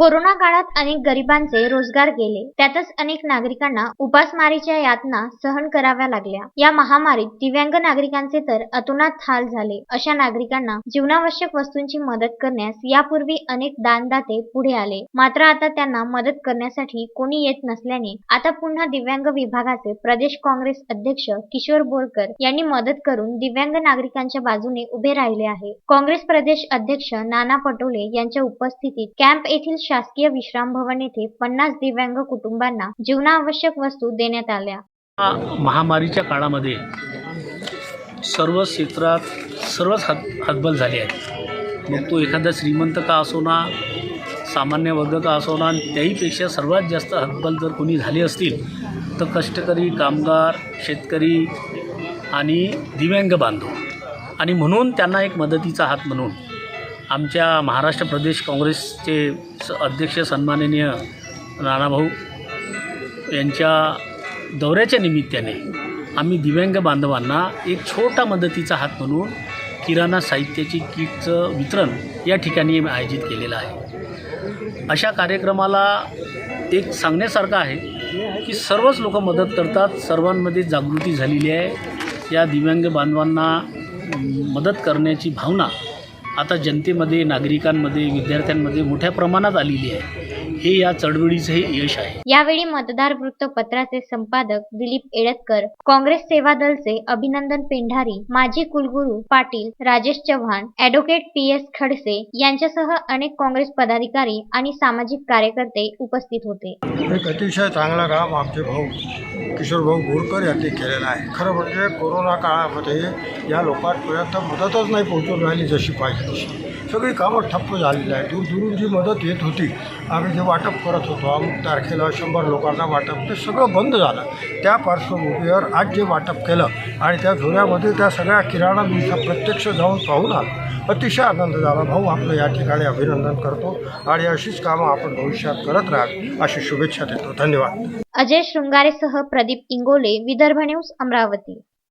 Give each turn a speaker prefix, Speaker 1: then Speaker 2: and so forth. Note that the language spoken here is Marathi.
Speaker 1: कोरोना काळात अनेक गरिबांचे रोजगार गेले. त्यातच अनेक नागरिकांना उपासमारीच्या यातना सहन कराव्या लागल्या. या महामारीत दिव्यांग नागरिकांचे तर अतोनात हाल झाले. अशा नागरिकांना जीवनावश्यक वस्तूंची मदत करण्यास यापूर्वी अनेक दानदाते पुढे आले. मात्र आता त्यांना मदत करण्यासाठी कोणी येत नसल्याने आता पुन्हा दिव्यांग विभागाचे प्रदेश काँग्रेस अध्यक्ष किशोर बोरकर यांनी मदत करून दिव्यांग नागरिकांच्या बाजूने उभे राहिले आहे. काँग्रेस प्रदेश अध्यक्ष नाना पटोले यांच्या उपस्थितीत कॅम्प येथील शासकीय विश्राम भवन येथे पन्नास दिव्यांग कुटुंबांना जीवनावश्यक वस्तू देण्यात आल्या.
Speaker 2: महामारीच्या काळामध्ये सर्व क्षेत्रात सर्वच हात हातबल झाले आहेत. मग तो एखादा श्रीमंत का असो ना सामान्य वर्ग का असो ना त्याहीपेक्षा सर्वात जास्त हातबल जर कोणी झाले असतील तर कष्टकरी कामगार शेतकरी आणि दिव्यांग बांधव. आणि म्हणून त्यांना एक मदतीचा हात म्हणून आमच्या महाराष्ट्र प्रदेश काँग्रेसचे स अध्यक्ष सन्माननीय नानाभाऊ यांच्या दौऱ्याच्या निमित्ताने आम्ही दिव्यांग बांधवांना एक छोटा मदतीचा हात म्हणून किराणा साहित्याची किटचं वितरण या ठिकाणी आयोजित केलेलं आहे. अशा कार्यक्रमाला एक सांगण्यासारखं आहे की सर्वच लोक मदत करतात सर्वांमध्ये जागृती झालेली आहे. या दिव्यांग बांधवांना मदत करण्याची भावना आता जनतेमध्ये नागरिकांमध्ये विद्यार्थ्यांमध्ये मोठ्या प्रमाणात आलेली आहे. हे या चळवळीचं यश आहे.
Speaker 1: यावेळी मतदार वृत्तपत्राचे संपादक दिलीप एळतकर काँग्रेस सेवा दलचे अभिनंदन पेंढारी माजी कुलगुरू Patil Rajesh Chavan advocate P S Khadse यांच्यासह अनेक काँग्रेस पदाधिकारी आणि सामाजिक कार्यकर्ते उपस्थित होते.
Speaker 3: एक अतिशय चांगला काम आमचे भाऊ किशोर भाऊ बोरकर यांनी केलेला आहे. खरं म्हणजे कोरोना काळामध्ये या लोकांपर्यंत मदतच नाही पोहोचून राहिली जशी पाहिजे तशी. सगळी कामं ठप्प झालेली आहे दूरदूरून जी मदत येत होती. आम्ही जे वाटप करत होतो अमुक तारखेला शंभर लोकांना वाटप ते सगळं बंद झालं. त्या पार्श्वभूमीवर आज जे वाटप केलं आणि त्या झोऱ्यामध्ये त्या सगळ्या किराणा मी प्रत्यक्ष जाऊन पाहून आलं. अतिशय आनंद झाला. भाऊ आपलं या ठिकाणी अभिनंदन करतो आणि अशीच कामं आपण भविष्यात करत राहाल अशी शुभेच्छा देतो. धन्यवाद.
Speaker 1: अजय शृंगारेसह प्रदीप इंगोले विदर्भ न्यूज अमरावती.